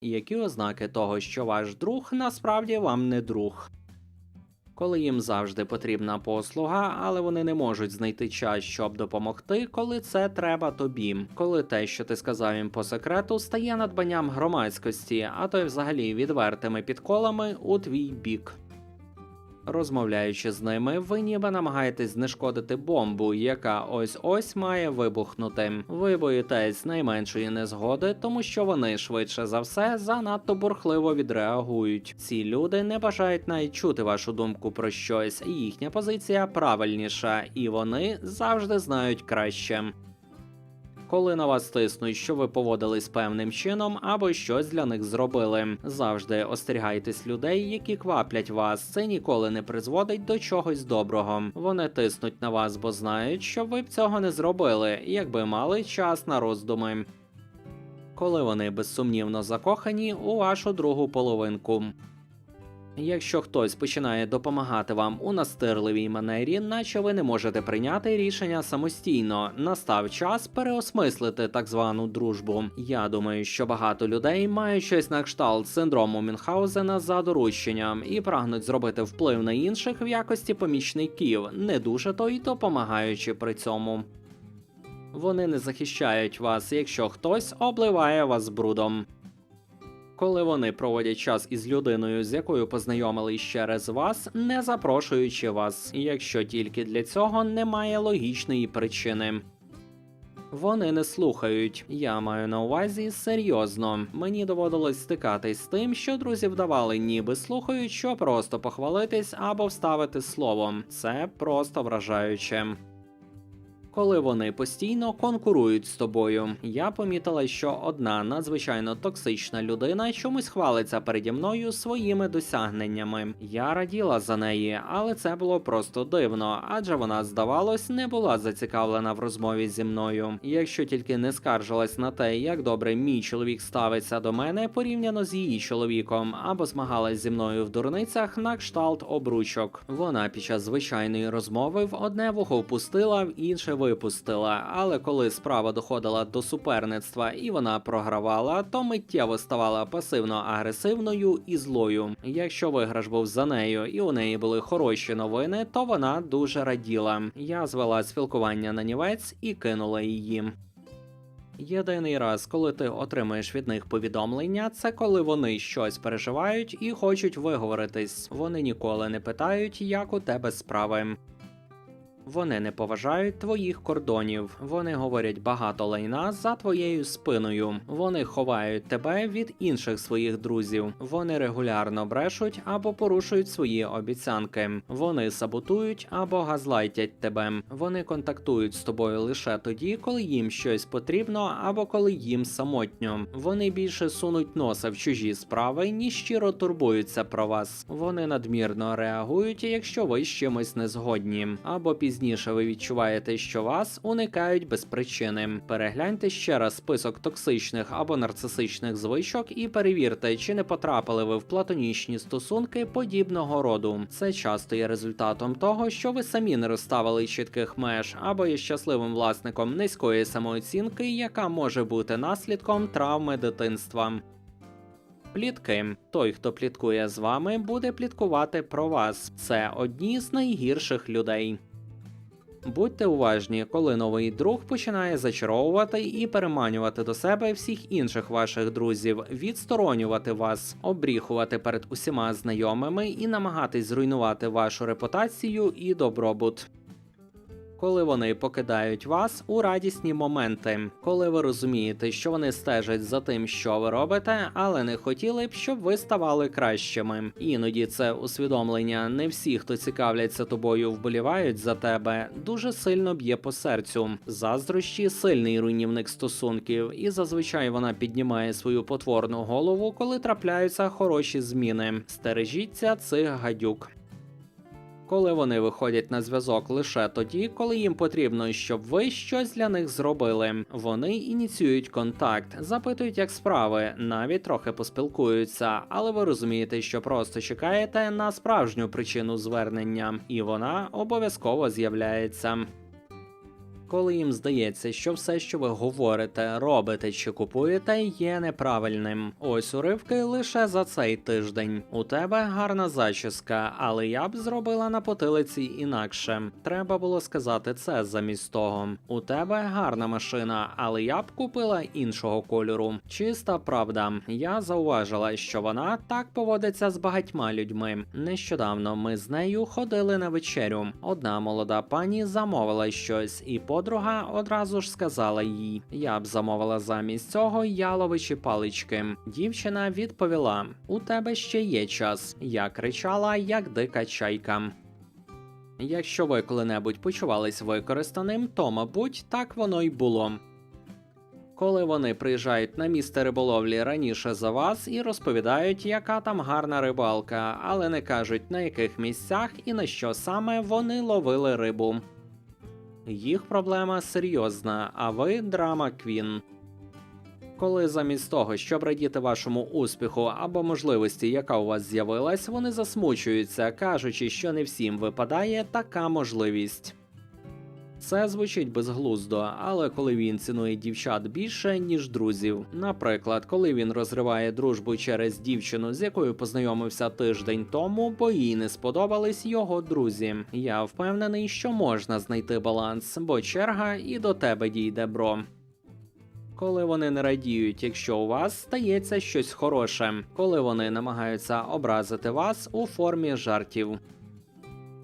Які ознаки того, що ваш друг насправді вам не друг? Коли їм завжди потрібна послуга, але вони не можуть знайти час, щоб допомогти, коли це треба тобі. Коли те, що ти сказав їм по секрету, стає надбанням громадськості, а то й взагалі відвертими підколами у твій бік. Розмовляючи з ними, ви ніби намагаєтесь знешкодити бомбу, яка ось ось має вибухнути. Ви боїтесь найменшої незгоди, тому що вони швидше за все занадто бурхливо відреагують. Ці люди не бажають навіть чути вашу думку про щось. Їхня позиція правильніша, і вони завжди знають краще. Коли на вас тиснуть, що ви поводились певним чином або щось для них зробили. Завжди остерігайтесь людей, які кваплять вас. Це ніколи не призводить до чогось доброго. Вони тиснуть на вас, бо знають, що ви б цього не зробили, якби мали час на роздуми. Коли вони безсумнівно закохані у вашу другу половинку. Якщо хтось починає допомагати вам у настирливій манері, наче ви не можете прийняти рішення самостійно, настав час переосмислити так звану дружбу. Я думаю, що багато людей мають щось на кшталт синдрому Мюнхгаузена за дорученням і прагнуть зробити вплив на інших в якості помічників, не дуже то й допомагаючи при цьому. Вони не захищають вас, якщо хтось обливає вас брудом. Коли вони проводять час із людиною, з якою познайомились через вас, не запрошуючи вас, якщо тільки для цього немає логічної причини. Вони не слухають. Я маю на увазі серйозно. Мені доводилось стикатись з тим, що друзі вдавали, ніби слухають, що просто похвалитись або вставити слово. Це просто вражаюче. Коли вони постійно конкурують з тобою, я помітила, що одна надзвичайно токсична людина чомусь хвалиться переді мною своїми досягненнями. Я раділа за неї, але це було просто дивно, адже вона, здавалось, не була зацікавлена в розмові зі мною. Якщо тільки не скаржилась на те, як добре мій чоловік ставиться до мене порівняно з її чоловіком, або змагалась зі мною в дурницях на кшталт обручок. Вона під час звичайної розмови в одне вухо впустила, в інше випустила. Але коли справа доходила до суперництва і вона програвала, то миттєво ставала пасивно-агресивною і злою. Якщо виграш був за нею і у неї були хороші новини, то вона дуже раділа. Я звела спілкування на нівець і кинула її. Єдиний раз, коли ти отримаєш від них повідомлення, це коли вони щось переживають і хочуть виговоритись. Вони ніколи не питають, як у тебе справи. Вони не поважають твоїх кордонів. Вони говорять багато лайна за твоєю спиною. Вони ховають тебе від інших своїх друзів. Вони регулярно брешуть або порушують свої обіцянки. Вони саботують або газлайтять тебе. Вони контактують з тобою лише тоді, коли їм щось потрібно або коли їм самотньо. Вони більше сунуть носа в чужі справи, ніж щиро турбуються про вас. Вони надмірно реагують, якщо ви з чимось не згодні, або пізніше ви відчуваєте, що вас уникають без причини. Перегляньте ще раз список токсичних або нарцисичних звичок і перевірте, чи не потрапили ви в платонічні стосунки подібного роду. Це часто є результатом того, що ви самі не розставили чітких меж, або є щасливим власником низької самооцінки, яка може бути наслідком травми дитинства. Плітки. Той, хто пліткує з вами, буде пліткувати про вас. Це одні з найгірших людей. Будьте уважні, коли новий друг починає зачаровувати і переманювати до себе всіх інших ваших друзів, відсторонювати вас, обріхувати перед усіма знайомими і намагатись зруйнувати вашу репутацію і добробут. Коли вони покидають вас у радісні моменти, коли ви розумієте, що вони стежать за тим, що ви робите, але не хотіли б, щоб ви ставали кращими. Іноді це усвідомлення не всі, хто цікавляться тобою, вболівають за тебе, дуже сильно б'є по серцю. Заздрощі сильний руйнівник стосунків, і зазвичай вона піднімає свою потворну голову, коли трапляються хороші зміни. Стережіться цих гадюк коли вони виходять на зв'язок лише тоді, коли їм потрібно, щоб ви щось для них зробили. Вони ініціюють контакт, запитують, як справи, навіть трохи поспілкуються, але ви розумієте, що просто чекаєте на справжню причину звернення, і вона обов'язково з'являється. Коли їм здається, що все, що ви говорите, робите чи купуєте, є неправильним. Ось уривки лише за цей тиждень. У тебе гарна зачіска, але я б зробила на потилиці інакше. Треба було сказати це замість того. У тебе гарна машина, але я б купила іншого кольору. Чиста правда. Я зауважила, що вона так поводиться з багатьма людьми. Нещодавно ми з нею ходили на вечерю. Одна молода пані замовила щось, і подруга одразу ж сказала їй: Я б замовила замість цього яловичі палички. Дівчина відповіла: У тебе ще є час. Я кричала, як дика чайка. Якщо ви коли-небудь почувались використаним, то мабуть так воно й було. Коли вони приїжджають на місце риболовлі раніше за вас і розповідають, яка там гарна рибалка, але не кажуть на яких місцях і на що саме вони ловили рибу. Їх проблема серйозна, а ви драма Квін. Коли замість того, щоб радіти вашому успіху або можливості, яка у вас з'явилась, вони засмучуються, кажучи, що не всім випадає така можливість. Це звучить безглуздо, але коли він цінує дівчат більше, ніж друзів. Наприклад, коли він розриває дружбу через дівчину, з якою познайомився тиждень тому, бо їй не сподобались його друзі. Я впевнений, що можна знайти баланс, бо черга і до тебе дійде, бро. Коли вони не радіють, якщо у вас стається щось хороше, коли вони намагаються образити вас у формі жартів.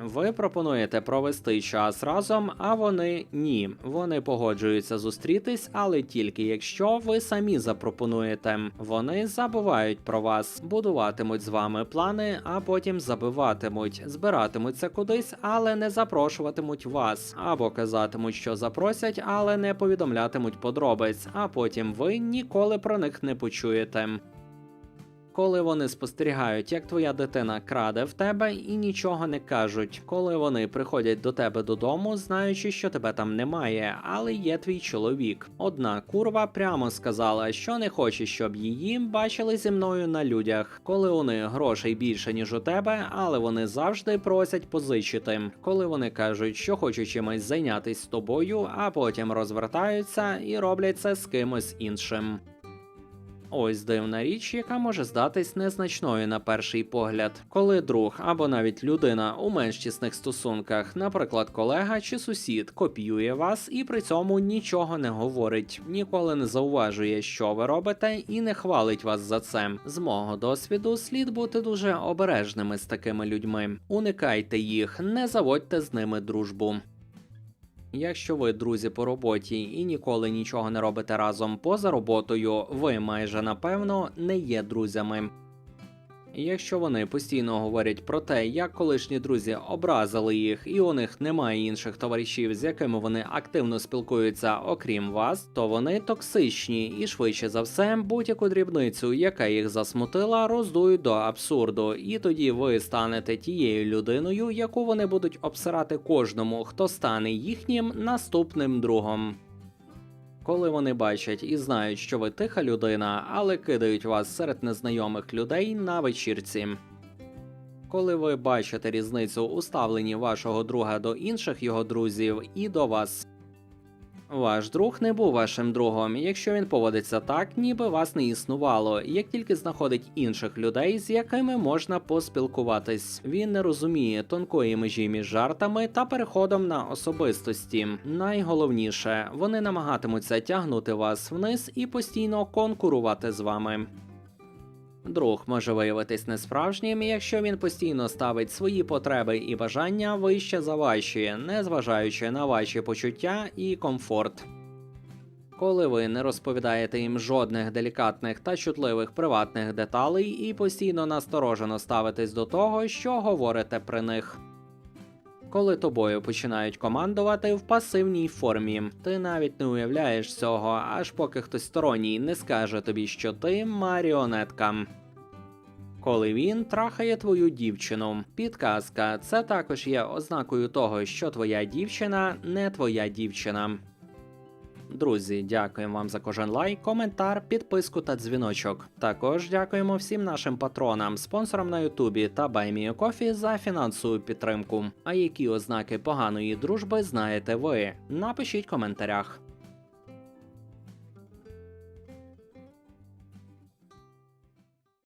Ви пропонуєте провести час разом, а вони ні. Вони погоджуються зустрітись, але тільки якщо ви самі запропонуєте. Вони забувають про вас, будуватимуть з вами плани, а потім забиватимуть, збиратимуться кудись, але не запрошуватимуть вас, або казатимуть, що запросять, але не повідомлятимуть подробиць, а потім ви ніколи про них не почуєте коли вони спостерігають, як твоя дитина краде в тебе і нічого не кажуть, коли вони приходять до тебе додому, знаючи, що тебе там немає, але є твій чоловік. Одна курва прямо сказала, що не хоче, щоб її бачили зі мною на людях, коли них грошей більше ніж у тебе, але вони завжди просять позичити. Коли вони кажуть, що хочуть чимось зайнятися з тобою, а потім розвертаються і роблять це з кимось іншим. Ось дивна річ, яка може здатись незначною на перший погляд, коли друг або навіть людина у менш тісних стосунках, наприклад, колега чи сусід, копіює вас і при цьому нічого не говорить, ніколи не зауважує, що ви робите, і не хвалить вас за це. З мого досвіду слід бути дуже обережними з такими людьми. Уникайте їх, не заводьте з ними дружбу. Якщо ви друзі по роботі і ніколи нічого не робите разом поза роботою, ви майже напевно не є друзями. Якщо вони постійно говорять про те, як колишні друзі образили їх, і у них немає інших товаришів, з якими вони активно спілкуються, окрім вас, то вони токсичні. І швидше за все будь-яку дрібницю, яка їх засмутила, роздують до абсурду, і тоді ви станете тією людиною, яку вони будуть обсирати кожному, хто стане їхнім наступним другом коли вони бачать і знають, що ви тиха людина, але кидають вас серед незнайомих людей на вечірці. Коли ви бачите різницю у ставленні вашого друга до інших його друзів і до вас. Ваш друг не був вашим другом, якщо він поводиться так, ніби вас не існувало, як тільки знаходить інших людей, з якими можна поспілкуватись. Він не розуміє тонкої межі між жартами та переходом на особистості. Найголовніше, вони намагатимуться тягнути вас вниз і постійно конкурувати з вами. Друг може виявитись несправжнім, якщо він постійно ставить свої потреби і бажання вище за ваші, незважаючи на ваші почуття і комфорт. Коли ви не розповідаєте їм жодних делікатних та чутливих приватних деталей і постійно насторожено ставитесь до того, що говорите при них. Коли тобою починають командувати в пасивній формі, ти навіть не уявляєш цього, аж поки хтось сторонній не скаже тобі, що ти маріонетка. Коли він трахає твою дівчину, підказка це також є ознакою того, що твоя дівчина не твоя дівчина. Друзі, дякуємо вам за кожен лайк, коментар, підписку та дзвіночок. Також дякуємо всім нашим патронам, спонсорам на Ютубі та Байміокофі за фінансову підтримку. А які ознаки поганої дружби знаєте ви? Напишіть в коментарях.